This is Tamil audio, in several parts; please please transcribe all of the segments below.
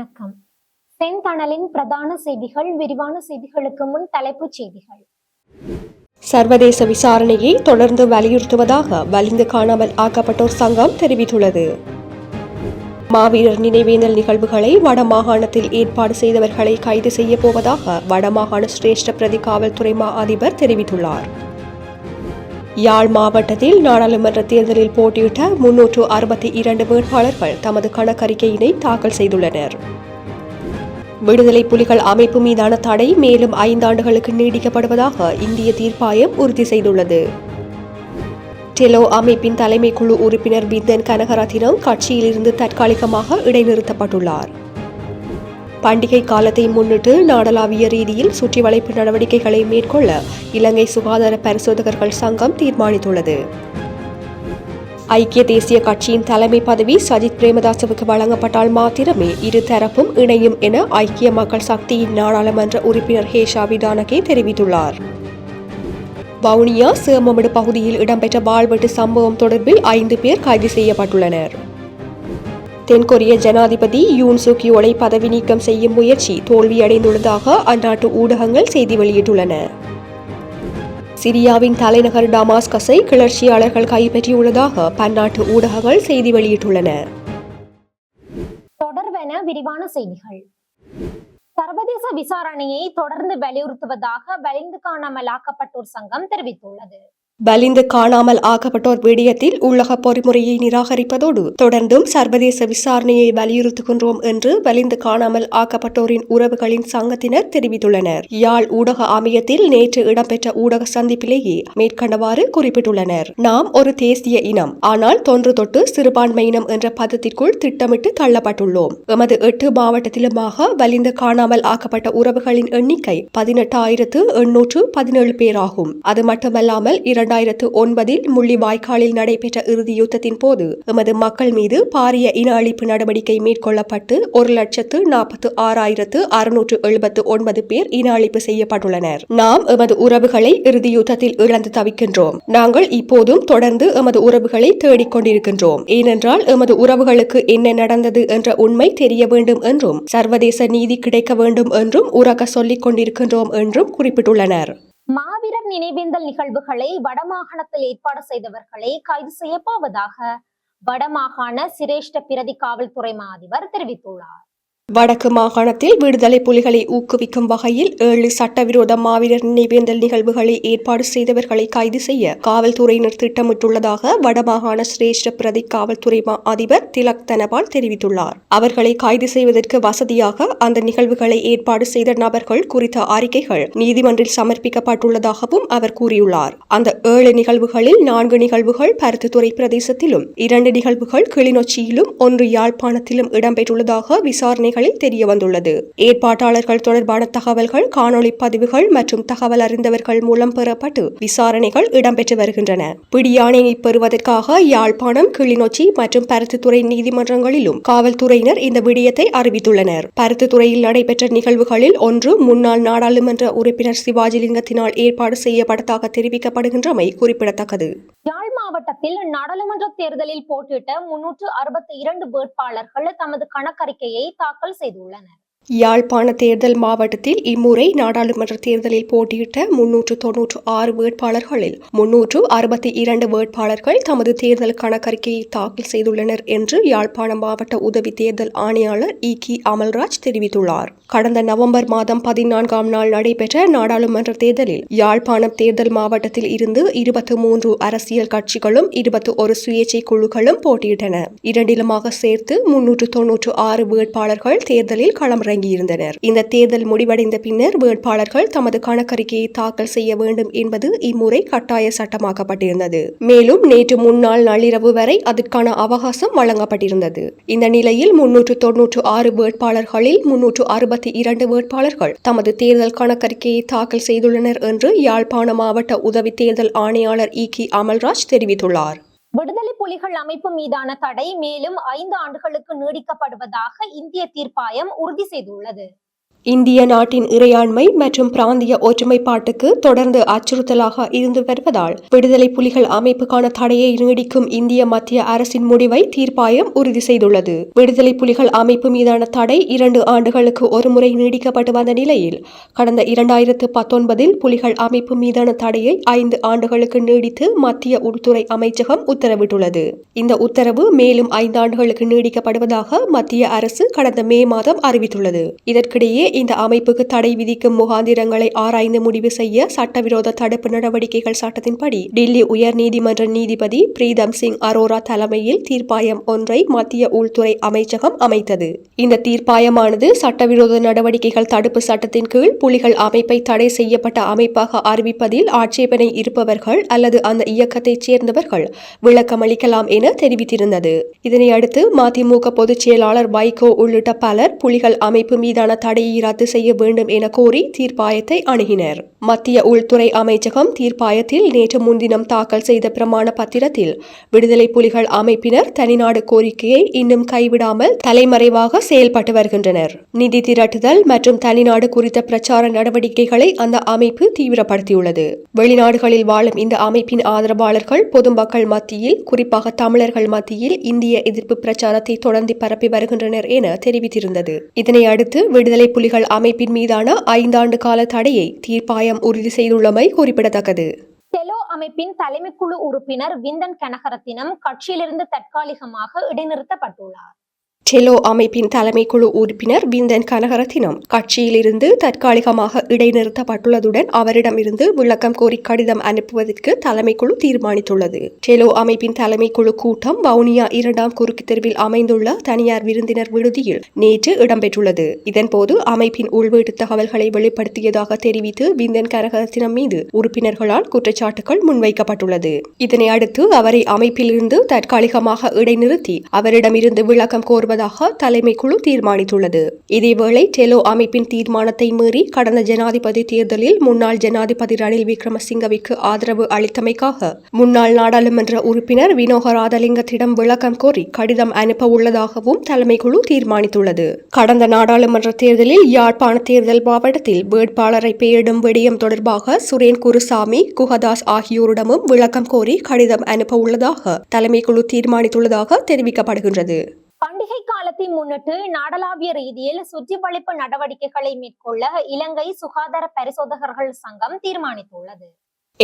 வணக்கம். செந்தணலின் பிரதான செய்திகள் விரிவான செய்திகளுக்கு முன் தலைப்புச் செய்திகள். சர்வதேச விசாரணையை தொடர்ந்து வலியுறுத்துவதாக வலிந்து காணாமல் ஆக்கப்பட்டோர் சங்கம் தெரிவித்துள்ளது. மாவீரர் நினைவேந்தல் நிகழ்வுகளை வடமாகாணத்தில் ஏற்பாடு செய்தவர்களை கைது செய்யப் போவதாக வடமாகாண சிரேஷ்ட பிரதி காவல்துறை மா அதிபர் தெரிவித்துள்ளார். யாழ் மாவட்டத்தில் நாடாளுமன்ற தேர்தலில் போட்டியிட்ட முன்னூற்று அறுபத்தி இரண்டு வேட்பாளர்கள் தமது கணக்கறிக்கையினை தாக்கல் செய்துள்ளனர். விடுதலை புலிகள் அமைப்பு மீதான தடை மேலும் ஐந்தாண்டுகளுக்கு நீடிக்கப்படுவதாக இந்திய தீர்ப்பாயம் உறுதி செய்துள்ளது. டெலோ அமைப்பின் தலைமை குழு உறுப்பினர் பிந்தன் கனகரத்தினம் கட்சியிலிருந்து தற்காலிகமாக இடைநிறுத்தப்பட்டுள்ளார். பண்டிகை காலத்தை முன்னிட்டு நாடளாவிய ரீதியில் சுற்றி வளைப்பு நடவடிக்கைகளை மேற்கொள்ள இலங்கை சுகாதார பரிசோதகர்கள் சங்கம் தீர்மானித்துள்ளது. ஐக்கிய தேசிய கட்சியின் தலைமை பதவி சஜித் பிரேமதாசவுக்கு வழங்கப்பட்டால் மாத்திரமே இரு தரப்பும் இணையும் என ஐக்கிய மக்கள் சக்தியின் நாடாளுமன்ற உறுப்பினர் ஹேஷா விதானகே தெரிவித்துள்ளார். வவுனியா சேமமிடு பகுதியில் இடம்பெற்ற வாழ்வெட்டு சம்பவம் தொடர்பில் ஐந்து பேர் கைது செய்யப்பட்டுள்ளனர். தென்கொரிய ஜனாதிபதி யூன் சுக்கியோலை பதவி நீக்கம் செய்யும் முயற்சி தோல்வியடைந்துள்ளதாக அந்நாட்டு ஊடகங்கள் செய்தி வெளியிட்டுள்ளன. சிரியாவின் தலைநகர் டமாஸ்கஸை கிளர்ச்சியாளர்கள் கைப்பற்றியுள்ளதாக பன்னாட்டு ஊடகங்கள் செய்தி வெளியிட்டுள்ளன. தொடர்வென விரிவான செய்திகள். சர்வதேச விசாரணையை தொடர்ந்து வலியுறுத்துவதாக வலிந்து காணாமல் ஆக்கப்பட்டோர் சங்கம் தெரிவித்துள்ளது. வலிந்து காணாமல் ஆக்கப்பட்டோர் விடயத்தில் உள்ளக பொறிமுறையை நிராகரிப்பதோடு தொடர்ந்தும் சர்வதேச விசாரணையை வலியுறுத்துகின்றோம் என்று வலிந்து காணாமல் ஆக்கப்பட்டோரின் உறவுகளின் சங்கத்தினர் தெரிவித்துள்ளனர். யாழ் ஊடக அமையத்தில் நேற்று இடம்பெற்ற ஊடக சந்திப்பிலேயே மேற்கண்டவாறு குறிப்பிட்டுள்ளனர். நாம் ஒரு தேசிய இனம் ஆனால் தொன்று தொட்டு சிறுபான்மையினம் என்ற பதத்திற்குள் திட்டமிட்டு தள்ளப்பட்டுள்ளோம். எமது எட்டு மாவட்டத்திலுமாக வலிந்து காணாமல் ஆக்கப்பட்ட உறவுகளின் எண்ணிக்கை பதினெட்டாயிரத்து எண்ணூற்று பதினேழு பேராகும். அது மட்டுமல்லாமல் இரண்டு இரண்டாயிரத்து ஒன்பதில் முள்ளிவாய்க்காலில் நடைபெற்ற இறுதி யுத்தத்தின் போது எமது மக்கள் மீது பாரிய இன அழிப்பு நடவடிக்கை மேற்கொள்ளப்பட்டு ஒரு லட்சத்து நாற்பத்து ஆறாயிரத்து அறுநூற்று எழுபத்து ஒன்பது பேர் இன அழிப்பு செய்யப்பட்டுள்ளனர். நாம் எமது உறவுகளை இறுதி யுத்தத்தில் இழந்து தவிக்கின்றோம். நாங்கள் இப்போதும் தொடர்ந்து எமது உறவுகளை தேடிக் கொண்டிருக்கின்றோம். ஏனென்றால் எமது உறவுகளுக்கு என்ன நடந்தது என்ற உண்மை தெரிய வேண்டும் என்றும் சர்வதேச நீதி கிடைக்க வேண்டும் என்றும் உறக்க சொல்லிக் கொண்டிருக்கின்றோம் என்றும் குறிப்பிட்டுள்ளனர். மாவீரர் நினைவேந்தல் நிகழ்வுகளை வடமாகாணத்தில் ஏற்பாடு செய்தவர்களை கைது செய்யப்போவதாக வடமாகாண சிரேஷ்ட பிரதி காவல்துறை மாதிபர் தெரிவித்துள்ளார். வடக்கு மாகாணத்தில் விடுதலை புலிகளை ஊக்குவிக்கும் வகையில் ஏழு சட்டவிரோத மாவீரர் நினைவேந்தல் நிகழ்வுகளை ஏற்பாடு செய்தவர்களை கைது செய்ய காவல்துறையினர் திட்டமிட்டுள்ளதாக வடமாகாண சிரேஷ்ட பிரதி காவல்துறை அதிபர் திலக் தனபால் தெரிவித்துள்ளார். அவர்களை கைது செய்வதற்கு வசதியாக அந்த நிகழ்வுகளை ஏற்பாடு செய்த நபர்கள் குறித்த அறிக்கைகள் நீதிமன்றில் சமர்ப்பிக்கப்பட்டுள்ளதாகவும் அவர் கூறியுள்ளார். அந்த ஏழு நிகழ்வுகளில் நான்கு நிகழ்வுகள் பருத்தித்துறை பிரதேசத்திலும் இரண்டு நிகழ்வுகள் கிளிநொச்சியிலும் ஒன்று யாழ்ப்பாணத்திலும் இடம்பெற்றுள்ளதாக விசாரணைகள் தெரிய வந்துள்ளது ஏற்பாட்டாளர்கள் தொடர்பான தகவல்கள் காணொலி பதிவுகள் மற்றும் தகவல் அறிந்தவர்கள் மூலம் பெறப்பட்டு விசாரணைகள் இடம்பெற்று வருகின்றன. பிடியாணையை பெறுவதற்காக யாழ்ப்பாணம் கிளிநொச்சி மற்றும் பருத்தித்துறை நீதிமன்றங்களிலும் காவல்துறையினர் இந்த விடயத்தை அறிவித்துள்ளனர். பருத்தித்துறையில் நடைபெற்ற நிகழ்வுகளில் ஒன்று முன்னாள் நாடாளுமன்ற உறுப்பினர் சிவாஜிலிங்கத்தினால் ஏற்பாடு செய்யப்பட்டதாக தெரிவிக்கப்படுகின்றமை குறிப்பிடத்தக்கது. யாழ் மாவட்டத்தில் நாடாளுமன்ற தேர்தலில் போட்டியிட்ட முன்னூற்று அறுபத்தி இரண்டு வேட்பாளர்கள் தமது கணக்கறிக்கையை தாக்கல் செய்துள்ளனர். யாழ்ப்பாண தேர்தல் மாவட்டத்தில் இம்முறை நாடாளுமன்ற தேர்தலில் போட்டியிட்ட முன்னூற்று தொன்னூற்று ஆறு வேட்பாளர்களில் முன்னூற்று அறுபத்தி இரண்டு வேட்பாளர்கள் தமது தேர்தல் கணக்கறிக்கையை தாக்கல் செய்துள்ளனர் என்று யாழ்ப்பாண மாவட்ட உதவி தேர்தல் ஆணையாளர் இ கி அமல்ராஜ் தெரிவித்துள்ளார். கடந்த நவம்பர் மாதம் பதினான்காம் நாள் நடைபெற்ற நாடாளுமன்ற தேர்தலில் யாழ்ப்பாணம் தேர்தல் மாவட்டத்தில் இருந்து இருபத்து மூன்று அரசியல் கட்சிகளும் இருபத்தி ஒரு சுயேட்சை குழுக்களும் போட்டியிட்டன. இரண்டிலுமாக சேர்த்து முன்னூற்று தொன்னூற்று ஆறு வேட்பாளர்கள் தேர்தலில் களமிறங்கியிருந்தனர் இந்த தேர்தல் முடிவடைந்த பின்னர் வேட்பாளர்கள் தமது கணக்கறிக்கையை தாக்கல் செய்ய வேண்டும் என்பது இம்முறை கட்டாய சட்டமாக்கப்பட்டிருந்தது. மேலும் நேற்று முன்னாள் நள்ளிரவு வரை அதற்கான அவகாசம் வழங்கப்பட்டிருந்தது. இந்த நிலையில் முன்னூற்று தொன்னூற்று ஆறு வேட்பாளர்களில் முன்னூற்று அறுபத்தி இரண்டு வேட்பாளர்கள் தமது தேர்தல் கணக்கறிக்கையை தாக்கல் செய்துள்ளனர் என்று யாழ்ப்பாண மாவட்ட உதவி தேர்தல் ஆணையாளர் இ கி அமல்ராஜ் தெரிவித்துள்ளார். விடுதலை புலிகள் அமைப்பு மீதான தடை மேலும் ஐந்து ஆண்டுகளுக்கு நீடிக்கப்படுவதாக இந்திய தீர்ப்பாயம் உறுதி செய்துள்ளது. இந்திய நாட்டின் இறையாண்மை மற்றும் பிராந்திய ஒற்றுமைப்பாட்டுக்கு தொடர்ந்து அச்சுறுத்தலாக இருந்து வருவதால் விடுதலை புலிகள் அமைப்புக்கான தடையை நீடிக்கும் இந்திய மத்திய அரசின் முடிவை தீர்ப்பாயம் உறுதி செய்துள்ளது. விடுதலை புலிகள் அமைப்பு மீதான தடை இரண்டு ஆண்டுகளுக்கு ஒருமுறை நீடிக்கப்பட்டு வந்த நிலையில் கடந்த இரண்டாயிரத்து பத்தொன்பதில் புலிகள் அமைப்பு மீதான தடையை ஐந்து ஆண்டுகளுக்கு நீடித்து மத்திய உள்துறை அமைச்சகம் உத்தரவிட்டுள்ளது. இந்த உத்தரவு மேலும் ஐந்தாண்டுகளுக்கு நீடிக்கப்படுவதாக மத்திய அரசு கடந்த மே மாதம் அறிவித்துள்ளது. இதற்கிடையே இந்த அமைப்புக்கு தடை விதிக்கும் முகாந்திரங்களை ஆராய்ந்து முடிவு செய்ய சட்டவிரோத தடுப்பு நடவடிக்கைகள் சட்டத்தின்படி டில்லி உயர் நீதிமன்ற நீதிபதி பிரீதம் சிங் அரோரா தலைமையில் தீர்ப்பாயம் ஒன்றை மத்திய உள்துறை அமைச்சகம் அமைத்தது. இந்த தீர்ப்பாயமானது சட்டவிரோத நடவடிக்கைகள் தடுப்பு சட்டத்தின் கீழ் புலிகள் அமைப்பை தடை செய்யப்பட்ட அமைப்பாக அறிவிப்பதில் ஆட்சேபனை இருப்பவர்கள் அல்லது அந்த இயக்கத்தைச் சேர்ந்தவர்கள் விளக்கமளிக்கலாம் என தெரிவித்திருந்தது. இதனை அடுத்து மதிமுக பொதுச் செயலாளர் வைகோ உள்ளிட்ட பலர் புலிகள் அமைப்பு மீதான தடையை ரத்து செய்ய வேண்டும் என கோரி தீர்ப்பாயத்தை அணுகினர். மத்திய உள்துறை அமைச்சகம் தீர்ப்பாயத்தில் நேற்று முன்தினம் தாக்கல் செய்த பிரமாண பத்திரத்தில் விடுதலை புலிகள் அமைப்பினர் தனிநாடு கோரிக்கையை இன்னும் கைவிடாமல் தலைமறைவாக செயல்பட்டு வருகின்றனர். நிதி திரட்டுதல் மற்றும் தனிநாடு குறித்த பிரச்சார நடவடிக்கைகளை அந்த அமைப்பு தீவிரப்படுத்தியுள்ளது. வெளிநாடுகளில் வாழும் இந்த அமைப்பின் ஆதரவாளர்கள் பொதுமக்கள் மத்தியில் குறிப்பாக தமிழர்கள் மத்தியில் இந்திய எதிர்ப்பு பிரச்சாரத்தை தொடர்ந்து பரப்பி வருகின்றனர் என தெரிவித்திருந்தது. இதனை அடுத்து விடுதலை புலிகள் அமைப்பின் மீதான ஐந்தாண்டு கால தடையை தீர்ப்பாயம் உறுதி செய்துள்ளமை குறிப்பிடத்தக்கது. செலோ அமைப்பின் தலைமைக்குழு உறுப்பினர் விந்தன் கனகரத்தினம் கட்சியிலிருந்து தற்காலிகமாக இடைநிறுத்தப்பட்டுள்ளார். டெலோ அமைப்பின் தலைமைக்குழு உறுப்பினர் விந்தன் கனகரத்தினம். கட்சியிலிருந்து தற்காலிகமாக இடைநிறுத்தப்பட்டுள்ளதுடன் அவரிடமிருந்து விளக்கம் கோரி கடிதம் அனுப்புவதற்கு தலைமை குழு தீர்மானித்துள்ளது. டெலோ அமைப்பின் தலைமை குழு கூட்டம் வவுனியா இரண்டாம் குறுக்கு தெருவில் அமைந்துள்ள தனியார் விருந்தினர் விடுதியில் நேற்று இடம்பெற்றுள்ளது. இதன்போது அமைப்பின் உள்வீட்டு தகவல்களை வெளிப்படுத்தியதாக தெரிவித்து விந்தன் கனகரத்தினம் மீது உறுப்பினர்களால் குற்றச்சாட்டுகள் முன்வைக்கப்பட்டுள்ளது. இதனை அடுத்து அவரை அமைப்பிலிருந்து தற்காலிகமாக இடைநிறுத்தி அவரிடமிருந்து விளக்கம் கோருவதாக தலைமைக்குழு தீர்மானித்துள்ளது. இதேவேளை டெலோ அமைப்பின் தீர்மானத்தை மீறி கடந்த ஜனாதிபதி தேர்தலில் முன்னாள் ஜனாதிபதி ரணில் விக்ரமசிங்கவிற்கு ஆதரவு அளித்தமைக்காக முன்னாள் நாடாளுமன்ற உறுப்பினர் வினோக ராதலிங்கத்திடம் விளக்கம் கோரி கடிதம் அனுப்ப உள்ளதாகவும் தலைமைக்குழு தீர்மானித்துள்ளது. கடந்த நாடாளுமன்ற தேர்தலில் யாழ்ப்பாண தேர்தல் மாவட்டத்தில் வேட்பாளரை பெயரிடும் விடயம் தொடர்பாக சுரேன் குருசாமி குஹதாஸ் ஆகியோரிடமும் விளக்கம் கோரி கடிதம் அனுப்ப உள்ளதாக தலைமைக்குழு தீர்மானித்துள்ளதாக தெரிவிக்கப்படுகின்றது. பண்டிகை காலத்தை முன்னிட்டு நாடளாவிய ரீதியில் சுற்றி வளைப்பு நடவடிக்கைகளை மேற்கொள்ள இலங்கை சுகாதார பரிசோதகர்கள் சங்கம் தீர்மானித்துள்ளது.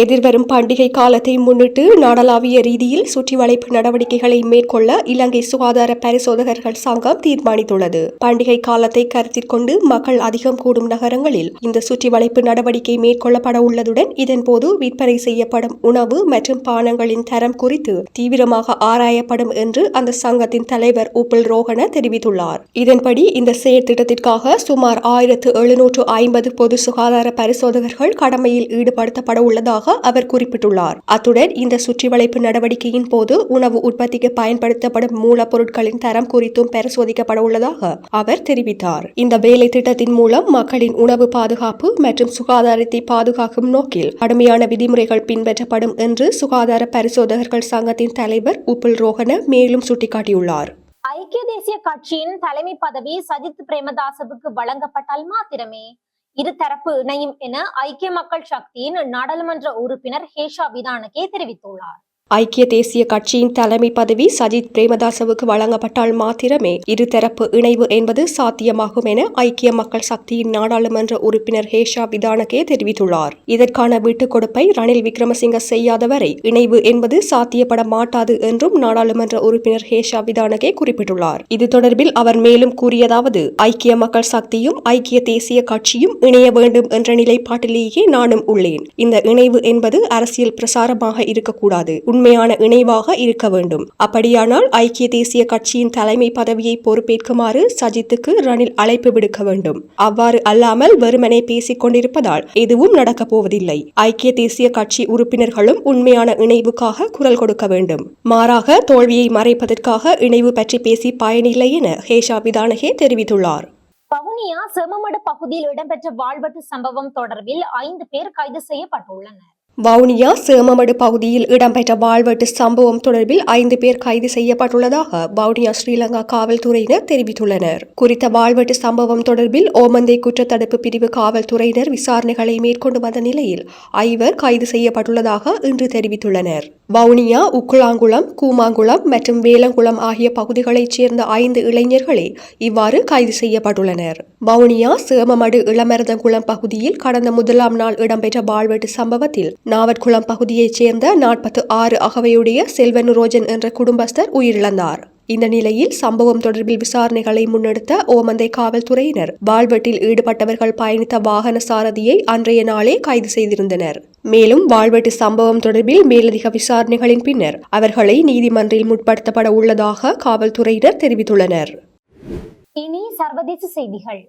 எதிர்வரும் பண்டிகை காலத்தை முன்னிட்டு நாடளாவிய ரீதியில் சுற்றி வளைப்பு நடவடிக்கைகளை மேற்கொள்ள இலங்கை சுகாதார பரிசோதகர்கள் சங்கம் தீர்மானித்துள்ளது. பண்டிகை காலத்தை கருத்தில் கொண்டு மக்கள் அதிகம் கூடும் நகரங்களில் இந்த சுற்றி வளைப்பு நடவடிக்கை மேற்கொள்ளப்பட உள்ளதுடன் இதன்போது விற்பனை செய்யப்படும் உணவு மற்றும் பானங்களின் தரம் குறித்து தீவிரமாக ஆராயப்படும் என்று அந்த சங்கத்தின் தலைவர் உப்பில் ரோகன தெரிவித்துள்ளார். இதன்படி இந்த செயற்திட்டத்திற்காக சுமார் ஆயிரத்து எழுநூற்று ஐம்பது பொது சுகாதார பரிசோதகர்கள் கடமையில் ஈடுபடுத்தப்பட உள்ளதாக அவர் குறிப்பிட்டுள்ளார். அத்துடன் இந்த சுற்றிவளைப்பு நடவடிக்கையின் போது உணவு உற்பத்திக்கு பயன்படுத்தப்படும் மூலப்பொருட்களின் தரம் குறித்தும் பரிசோதிக்கப்பட உள்ளதாக அவர் தெரிவித்தார். இந்த வேலை திட்டத்தின் மூலம் மக்களின் உணவு பாதுகாப்பு மற்றும் சுகாதாரத்தை பாதுகாக்கும் நோக்கில் கடுமையான விதிமுறைகள் பின்பற்றப்படும் என்று சுகாதார பரிசோதகர்கள் சங்கத்தின் தலைவர் உப்புல் ரோஹன மேலும் சுட்டிக்காட்டியுள்ளார். ஐக்கிய தேசிய கட்சியின் தலைமை பதவி சஜித் பிரேமதாசவுக்கு வழங்கப்பட்டால் மாத்திரமே? இருதரப்பு இணையும் என ஐக்கிய மக்கள் சக்தியின் நாடாளுமன்ற உறுப்பினர் ஹேஷா விதானகே தெரிவித்துள்ளார். ஐக்கிய தேசிய கட்சியின் தலைமை பதவி சஜித் பிரேமதாசவுக்கு வழங்கப்பட்டால் மாத்திரமே இருதரப்பு இணைவு என்பது சாத்தியமாகும் என ஐக்கிய மக்கள் சக்தியின் நாடாளுமன்ற உறுப்பினர் ஹேஷா விதானகே தெரிவித்துள்ளார். இதற்கான விட்டுக் கொடுப்பை ரணில் விக்ரமசிங்க செய்யாதவரை இணைவு என்பது சாத்தியப்பட மாட்டாது என்றும் நாடாளுமன்ற உறுப்பினர் ஹேஷா விதானகே குறிப்பிட்டுள்ளார். இது தொடர்பில் அவர் மேலும் கூறியதாவது ஐக்கிய மக்கள் சக்தியும் ஐக்கிய தேசிய கட்சியும் இணைய வேண்டும் என்ற நிலைப்பாட்டிலேயே நானும் உள்ளேன். இந்த இணைவு என்பது அரசியல் பிரசாரமாக இருக்கக்கூடாது. உண்மையான இணைவாக இருக்க வேண்டும். அப்படியானால் ஐக்கிய தேசிய கட்சியின் தலைமை பதவியை பொறுப்பேற்குமாறு சஜித்துக்கு ரணில் அழைப்பு விடுக்க வேண்டும். அவ்வாறு அல்லாமல் வெறுமனே பேசிக் கொண்டிருப்பதால் எதுவும் நடக்கப் போவதில்லை. ஐக்கிய தேசிய கட்சி உறுப்பினர்களும் உண்மையான இணைவுக்காக குரல் கொடுக்க வேண்டும். மாறாக தோல்வியை மறைப்பதற்காக இணைவு பற்றி பேசி பயனில்லை என ஹேஷா விதானகே தெரிவித்துள்ளார். வவுனியா செமமடு பகுதியில் இடம்பெற்ற வாழ்வெட்டு சம்பவம் தொடர்பில் ஐந்து பேர் கைது செய்யப்பட்டுள்ளனர். வவுனியா சேமமடு பகுதியில் இடம்பெற்ற வாழ்வெட்டு சம்பவம் தொடர்பில் ஐந்து பேர் கைது செய்யப்பட்டுள்ளதாக வவுனியா ஸ்ரீலங்கா காவல்துறையினர் தெரிவித்துள்ளனர். குறித்த வாழ்வெட்டு சம்பவம் தொடர்பில் ஓமந்தை குற்றத்தடுப்பு பிரிவு காவல்துறையினர் விசாரணைகளை மேற்கொண்டு வந்த நிலையில் ஐவர் கைது செய்யப்பட்டுள்ளதாக இன்று தெரிவித்துள்ளனர். வவுனியா உக்குளாங்குளம் கூமாங்குளம் மற்றும் வேலங்குளம் ஆகிய பகுதிகளைச் சேர்ந்த ஐந்து இளைஞர்களே இவ்வாறு கைது செய்யப்பட்டுள்ளனர். வவுனியா சேமமடு இளமருதங்குளம் பகுதியில் கடந்த முதலாம் நாள் இடம்பெற்ற வாழ்வெட்டு சம்பவத்தில் நாவற்குளம் பகுதியைச் சேர்ந்த நாற்பத்து ஆறு அகவையுடைய செல்வன் ரோஜன் என்ற குடும்பஸ்தர் உயிரிழந்தார். இந்த நிலையில் சம்பவம் தொடர்பில் விசாரணைகளை முன்னெடுத்த ஓமந்தை காவல்துறையினர் வாழ்வெட்டில் ஈடுபட்டவர்கள் பயணித்த வாகன சாரதியை அன்றைய நாளே கைது செய்திருந்தனர். மேலும் வாழ்வெட்டு சம்பவம் தொடர்பில் மேலதிக விசாரணைகளின் பின்னர் அவர்களை நீதிமன்றில் முற்படுத்தப்பட உள்ளதாக காவல்துறையினர் தெரிவித்துள்ளனர். இனி சர்வதேச செய்திகள்.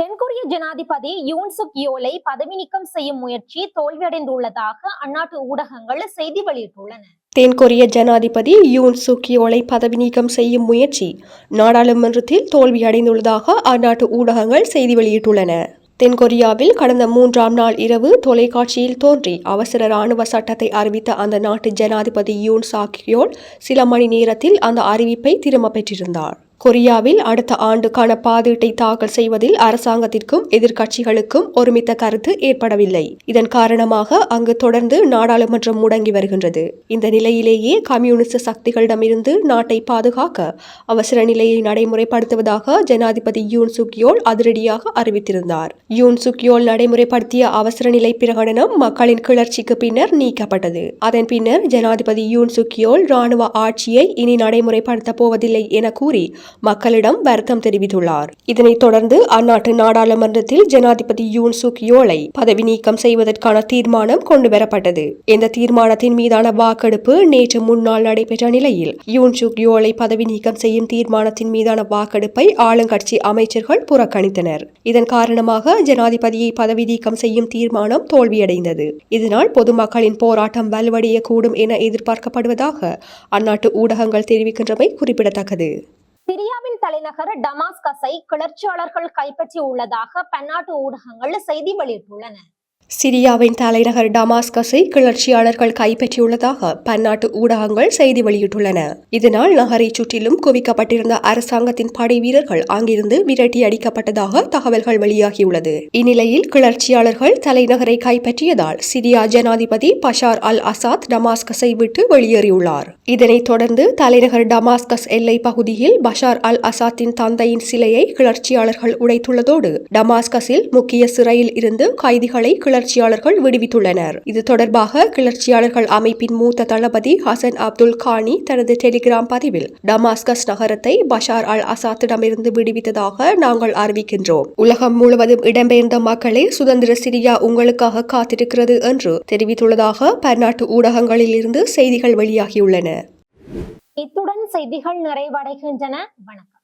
தென்கொரிய ஜனாதிபதி யூன் சுக் யோலை பதவி நீக்கம் செய்யும் முயற்சி தோல்வியடைந்துள்ளதாக அந்நாட்டு ஊடகங்கள் செய்தி வெளியிட்டுள்ளன. தென்கொரிய ஜனாதிபதி யூன் சுக்கியோலை பதவி நீக்கம் செய்யும் முயற்சி நாடாளுமன்றத்தில் தோல்வியடைந்துள்ளதாக அந்நாட்டு ஊடகங்கள் செய்தி வெளியிட்டுள்ளன. தென்கொரியாவில் கடந்த மூன்றாம் நாள் இரவு தொலைக்காட்சியில் தோன்றி அவசர ராணுவ சட்டத்தை அறிவித்த அந்த நாட்டு ஜனாதிபதி யூன் சாக்கியோல் சில மணி நேரத்தில் அந்த அறிவிப்பை திரும்பப் பெற்றிருந்தார். கொரியாவில் அடுத்த ஆண்டுக்கான பாதீட்டை தாக்கல் செய்வதில் அரசாங்கத்திற்கும் எதிர்க்கட்சிகளுக்கும் ஒருமித்த கருத்து ஏற்படவில்லை. இதன் காரணமாக அங்கு தொடர்ந்து நாடாளுமன்றம் முடங்கி வருகின்றது. இந்த நிலையிலேயே கம்யூனிஸ்ட் சக்திகளிடமிருந்து நாட்டை பாதுகாக்க அவசர நிலையை நடைமுறைப்படுத்துவதாக ஜனாதிபதி யூன் சுக்யோல் அதிரடியாக அறிவித்திருந்தார். யூன் சுக்யோல் நடைமுறைப்படுத்திய அவசர நிலை பிரகடனம் மக்களின் கிளர்ச்சிக்கு பின்னர் நீக்கப்பட்டது. அதன் பின்னர் ஜனாதிபதி யூன் சுக்யோல் ராணுவ ஆட்சியை இனி நடைமுறைப்படுத்தப் போவதில்லை என கூறி மக்களிடம் வருத்தம் தெரிவித்துள்ளார். இதனைத் தொடர்ந்து அந்நாட்டு நாடாளுமன்றத்தில் ஜனாதிபதி யூன் சுக் யோலை பதவி நீக்கம் செய்வதற்கான தீர்மானம் கொண்டுவரப்பட்டது. இந்த தீர்மானத்தின் மீதான வாக்கெடுப்பு நேற்று முன்னாள் நடைபெற்ற நிலையில் யூன் சுக் யோலை பதவி நீக்கம் செய்யும் தீர்மானத்தின் மீதான வாக்கெடுப்பை ஆளுங்கட்சி அமைச்சர்கள் புறக்கணித்தனர். இதன் காரணமாக ஜனாதிபதியை பதவி நீக்கம் செய்யும் தீர்மானம் தோல்வியடைந்தது. இதனால் பொதுமக்களின் போராட்டம் வலுவடையக்கூடும் என எதிர்பார்க்கப்படுவதாக அந்நாட்டு ஊடகங்கள் தெரிவிக்கின்றமை குறிப்பிடத்தக்கது. சிரியாவின் தலைநகர் டமாஸ்கஸை கிளர்ச்சியாளர்கள் கைப்பற்றி உள்ளதாக பன்னாட்டு ஊடகங்கள் செய்தி வெளியிட்டுள்ளன. சிரியாவின் தலைநகர் டமாஸ்கஸை கிளர்ச்சியாளர்கள் கைப்பற்றியுள்ளதாக பன்னாட்டு ஊடகங்கள் செய்தி வெளியிட்டுள்ளன. இதனால் நகரை சுற்றிலும் குவிக்கப்பட்டிருந்த அரசாங்கத்தின் படை வீரர்கள் அங்கிருந்து விரட்டி அடிக்கப்பட்டதாக தகவல்கள் வெளியாகியுள்ளது. இந்நிலையில் கிளர்ச்சியாளர்கள் தலைநகரை கைப்பற்றியதால் சிரியா ஜனாதிபதி பஷார் அல் அசாத் டமாஸ்கஸை விட்டு வெளியேறியுள்ளார். இதனைத் தொடர்ந்து தலைநகர் டமாஸ்கஸ் எல்லை பகுதியில் பஷார் அல் அசாத்தின் தந்தையின் சிலையை கிளர்ச்சியாளர்கள் உடைத்துள்ளதோடு டமாஸ்கஸில் முக்கிய சிறையில் இருந்து கைதிகளை கிளர்ச்சியாளர்கள் விடுவித்துள்ளனர். இது தொடர்பாக கிளர்ச்சியாளர்கள் அமைப்பின் மூத்த தளபதி ஹசன் அப்துல் கானி தனது டெலிகிராம் பதிவில் டமாஸ்கஸ் நகரத்தை பஷார் அல் அசாத்திடமிருந்து விடுவித்ததாக நாங்கள் அறிவிக்கின்றோம். உலகம் முழுவதும் இடம்பெயர்ந்த மக்களே சுதந்திர சிரியா உங்களுக்காக காத்திருக்கிறது என்று தெரிவித்துள்ளதாக பன்னாட்டு ஊடகங்களில் இருந்து செய்திகள் வெளியாகியுள்ளன. இத்துடன் செய்திகள் நிறைவடைகின்றன. வணக்கம்.